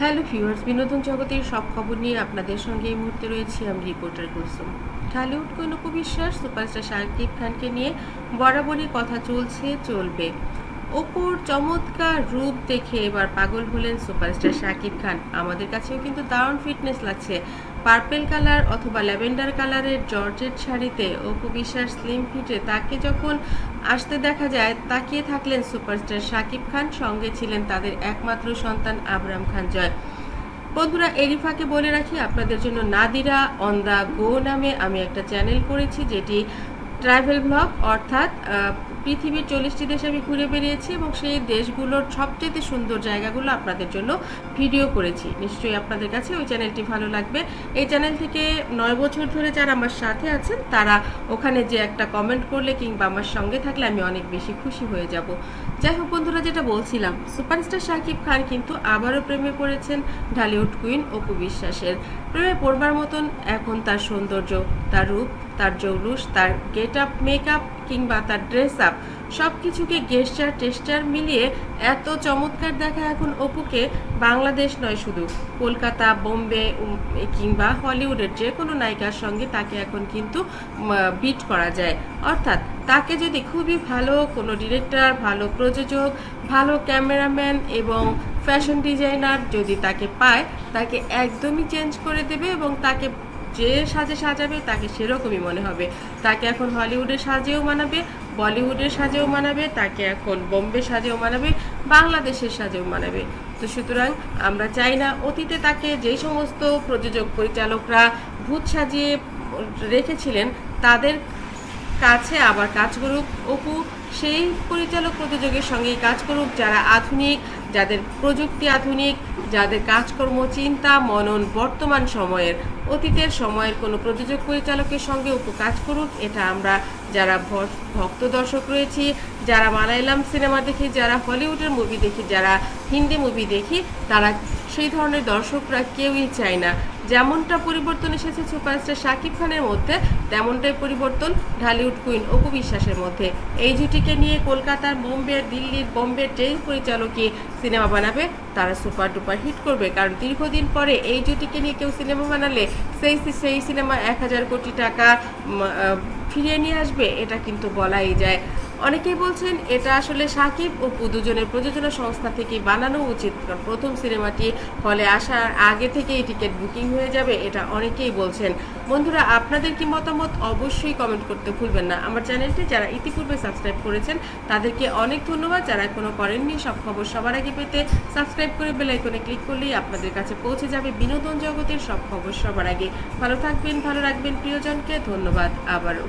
Hello viewers, বিনোদন জগতের সব খবর নিয়ে আপনাদের সঙ্গে এই মুহূর্তে রয়েছি আমি রিপোর্টার কুসুম ঢালিউড কোন বিশ্বাস সুপারস্টার শাকিব খানকে নিয়ে বরাবরই কথা চলছে, চলবে। অপুর চমৎকার রূপ দেখে এবার পাগল হলেন সুপারস্টার শাকিব খান। আমাদের কাছেও কিন্তু দারুণ ফিটনেস লাগছে। পার্পেল কালার অথবা ল্যাভেন্ডার কালারের জর্জেট শাড়িতে অপু বিশ্বাস স্লিম ফিটে তাকে যখন আসতে দেখা যায়, তাকিয়ে থাকলেন সুপারস্টার শাকিব খান, সঙ্গে ছিলেন তাদের একমাত্র সন্তান আবরাম খান জয়। বন্ধুরা, এরিফাকে বলে রাখি, আপনাদের জন্য নাদিরা অন দ্য গো নামে আমি একটা চ্যানেল করেছি, যেটি ট্রাভেল ব্লগ অর্থাৎ পৃথিবীর চল্লিশটি দেশে আমি ঘুরে বেরিয়েছি এবং সেই দেশগুলোর সবচেয়ে সুন্দর জায়গাগুলো আপনাদের জন্য ভিডিও করেছি। নিশ্চয়ই আপনাদের কাছে ওই চ্যানেলটি ভালো লাগবে। এই চ্যানেল থেকে নয় বছর ধরে যারা আমার সাথে আছেন, তারা ওখানে যে একটা কমেন্ট করলে কিংবা আমার সঙ্গে থাকলে আমি অনেক বেশি খুশি হয়ে যাব। যাই হোক বন্ধুরা, যেটা বলছিলাম, সুপারস্টার শাকিব খান কিন্তু আবারও প্রেমে পড়েছেন ঢালিউড কুইন অপু বিশ্বাসের। প্রেমে পড়বার মতন এখন তার সৌন্দর্য, তার রূপ, তার জৌলুস, তার গেট আপ মেকআপ কিংবা তার ড্রেস আপ সব কিছুকে গেস্টার টেস্টার মিলিয়ে এত চমৎকার দেখা এখন অপুকে বাংলাদেশ নয় শুধু। কলকাতা, বোম্বে কিংবা হলিউডের যে কোনো নায়িকার সঙ্গে তাকে এখন কিন্তু বিট করা যায়। অর্থাৎ তাকে যদি খুবই ভালো কোনো ডিরেক্টর ভালো প্রযোজক, ভালো ক্যামেরাম্যান এবং ফ্যাশন ডিজাইনার যদি তাকে পায়, তাকে একদমই চেঞ্জ করে দেবে এবং তাকে যে সাজে সাজাবে তাকে সেরকমই মনে হবে। তাকে এখন হলিউডের সাজেও মানাবে বলিউডের সাজেও মানাবে, তাকে এখন বোম্বে সাজেও মানাবে বাংলাদেশের সাজেও মানাবে। তো সুতরাং আমরা চাই না অতীতে তাকে যে সমস্ত প্রযোজক পরিচালকরা ভূত সাজিয়ে রেখেছিলেন, তাদের কাছে আবার কাজ করুক। অপু, সেই পরিচালক প্রযোজকের সঙ্গেই কাজ করুক যারা আধুনিক, যাদের প্রযুক্তি আধুনিক, যাদের কাজকর্ম চিন্তা, মনন, বর্তমান সময়ের, অতীতের সময়ের কোনো প্রযোজক পরিচালকের সঙ্গে অপু কাজ করুক, এটা আমরা যারা ভক্ত দর্শক রয়েছি, যারা মালায়ালাম সিনেমা দেখি, যারা হলিউডের মুভি দেখি, যারা হিন্দি মুভি দেখি, তারা সেই ধরনের দর্শকরা কেউই চায় না। যেমনটা পরিবর্তন এসেছে সুপারস্টার শাকিব খানের মধ্যে, তেমনটাই পরিবর্তন ঢালিউড কুইন অপু বিশ্বাসের মধ্যে। এই জুটিকে নিয়ে কলকাতার বোম্বের দিল্লির বোম্বের যেই পরিচালকই সিনেমা বানাবে, তারা সুপার ডুপার হিট করবে। কারণ দীর্ঘদিন পরে এই জুটিকে নিয়ে কেউ সিনেমা বানালে সেই সেই সিনেমা এক হাজার কোটি টাকা ফিরিয়ে নিয়ে আসবে, এটা কিন্তু বলাই যায়। অনেকেই বলছেন এটা আসলে সাকিব ও দুজনের প্রযোজনা সংস্থা থেকে বানানো উচিত। কারণ প্রথম সিনেমাটি হলে আসার আগে থেকেই টিকিট বুকিং হয়ে যাবে, এটা অনেকেই বলছেন। বন্ধুরা, আপনাদের কি মতামত অবশ্যই কমেন্ট করতে ভুলবেন না। আমার চ্যানেলটি যারা ইতিপূর্বে সাবস্ক্রাইব করেছেন, তাদেরকে অনেক ধন্যবাদ। যারা এখনও করেননি, সব খবর সবার আগে পেতে সাবস্ক্রাইব করে বেল আইকনে ক্লিক করলেই আপনাদের কাছে পৌঁছে যাবে বিনোদন জগতের সব খবর সবার আগে। ভালো থাকবেন, ভালো রাখবেন, প্রিয়জনকে ধন্যবাদ। আবারও।